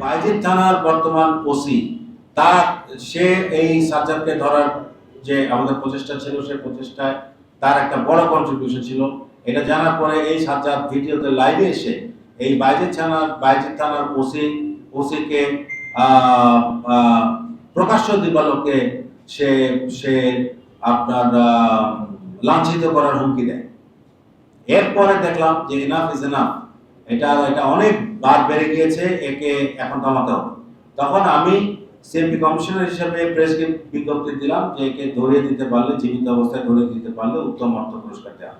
বাইজিৎ থানার বর্তমান ওসি, তার, সে এই সাজ্জাদকে ধরার যে আমাদের প্রচেষ্টা ছিল সেই প্রচেষ্টায় তার একটা বড় কন্ট্রিবিউশন ছিল। এটা জানার পরে এই সাজ্জাদ ভিডিওতে লাইভে এসে এই বাইজিৎ থানার বাইজিৎ থানার ওসি, ওসিকে প্রকাশ্য দিবালোকে সে সে আপনার লাঞ্ছিত করার হুমকি দেয়। এরপরে দেখলাম যে ইনাফ ইজ এনাফ এটা এটা অনেক বার বেড়ে গিয়েছে একে এখন থামাতে হবে। তখন আমি সিএমপি কমিশনার হিসেবে প্রেস বিজ্ঞপ্তি দিলাম যে একে ধরিয়ে দিতে পারলে জীবিত অবস্থায় ধরিয়ে দিতে পারলে উত্তম অর্থ পুরস্কার দেওয়া।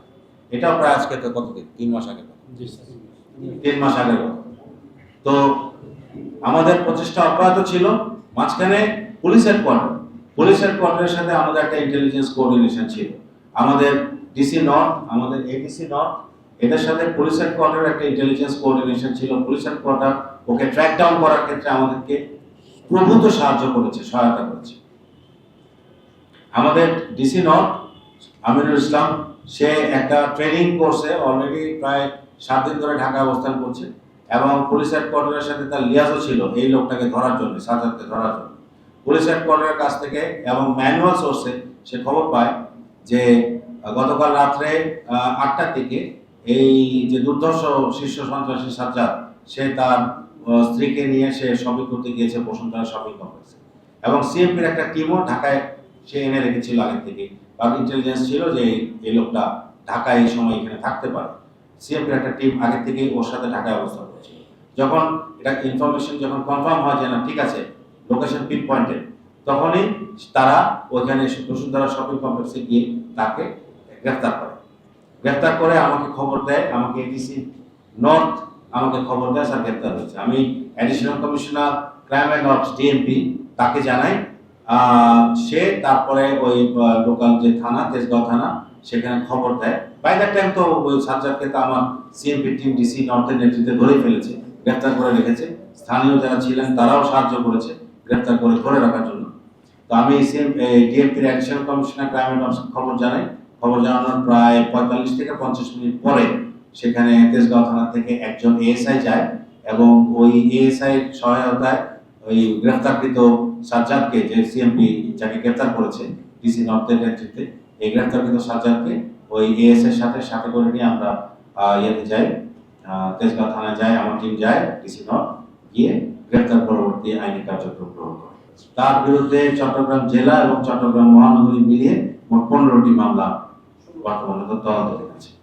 এটাও প্রায় আজকে তো কতদিন? তিন মাস আগে। তিন মাস আগে কথা। তো আমাদের প্রচেষ্টা অব্যাহত ছিল। মাঝখানে পুলিশের কোয়ার্টার পুলিশের কোয়ার্টারের সাথে আমাদের একটা ইন্টেলিজেন্স কোঅর্ডিনেশন ছিল। আমাদের ডিসি নর্থ আমাদের এডিসি নর্থ এটার সাথে পুলিশের কোয়ার্টার একটা ইন্টেলিজেন্স কোঅর্ডিনেশন ছিল। পুলিশের কোয়ার্টার ওকে ট্র্যাক ডাউন করার ক্ষেত্রে আমাদেরকে প্রভূত সাহায্য করেছে, সহায়তা করেছে। আমাদের ডিসি নর্থ আমিরুল ইসলাম, সে একটা ট্রেনিং কোর্সে অলরেডি প্রায় সাত দিন ধরে ঢাকায় অবস্থান করছে এবং পুলিশ হেডকোয়ার্টারের সাথে তার লিয়াজও ছিল এই লোকটাকে ধরার জন্য সাজাদকে ধরার জন্য। পুলিশ হেডকোয়ার্টারের কাছ থেকে এবং ম্যানুয়াল সোর্সে সে খবর পায় যে গতকাল রাত্রে আটটার দিকে এই যে দুর্ধর্ষ শীর্ষ সন্ত্রাসী সাজ্জাদ, সে তার স্ত্রীকে নিয়ে সে শপিং করতে গিয়েছে বসুন্ধরা শপিং কমপ্লেক্সে এবং সিএমপির একটা টিমও ঢাকায় সে এনে রেখেছিল আগের থেকে। বা ইন্টেলিজেন্স ছিল যে এই- লোকটা ঢাকায় এই সময় এখানে থাকতে পারে। সিএমপির একটা টিম আগের থেকে ওর সাথে ঢাকায় অবস্থান করছিল। যখন এটা ইনফরমেশন যখন কনফার্ম হয় যে না, ঠিক আছে লোকেশন পিন পয়েন্টে তখনই তারা ওইখানে বসুন্ধরা শপিং কমপ্লেক্সে গিয়ে তাকে গ্রেফতার করে। গ্রেফতার করে আমাকে খবর দেয়, আমাকে এডিসি নর্থ আমাকে খবর দেয়, স্যার গ্রেফতার হয়েছে। আমি additional commissioner crime and of DMP তাকে জানাই। সে তারপরে ওই লোকাল যে থানা, তেজগাঁও থানা, সেখানে খবর দেয়। বাই দ্যাট টাইম তো ওই সাজ্জাদকে তো আমার সিএমপি টিম ডিসি নর্থের নেতৃত্বে ধরে ফেলেছে, গ্রেফতার করে রেখেছে। স্থানীয় যারা ছিলেন তারাও সাহায্য করেছে। গ্রেফতার করে ধরে রাখার জন্য। তো আমি ডিএমপির অ্যাডিশনাল কমিশনার ক্রাইম খবর জানাই। খবর জানানোর প্রায় পঁয়তাল্লিশ থেকে পঞ্চাশ মিনিট পরে সেখানে তেজগাঁও থানা থেকে একজন এএসআই যায় এবং ওই এএসআই সহায়তায় ওই গ্রেফতারকৃত সাজ্জাদকে, যে সিএমপি যাকে গ্রেফতার করেছে ডিসি নর্থের নেতৃত্বে এই গ্রেফতারকৃত সাজ্জাদকে ওই এএসআই সাথে সাথে করে নিয়ে আমরা ইয়েতে যাই। তেজগাঁও থানায় যাই, আমার টিম যায় ডিসি নর্থ গিয়ে গ্রেফতার পরবর্তী আইনি কার্যক্রম গ্রহণ করে তার বিরুদ্ধে চট্টগ্রাম জেলা এবং চট্টগ্রাম মহানগরী মিলিয়ে মোট পনেরোটি মামলা বর্তমানে তদন্তের তদন্ত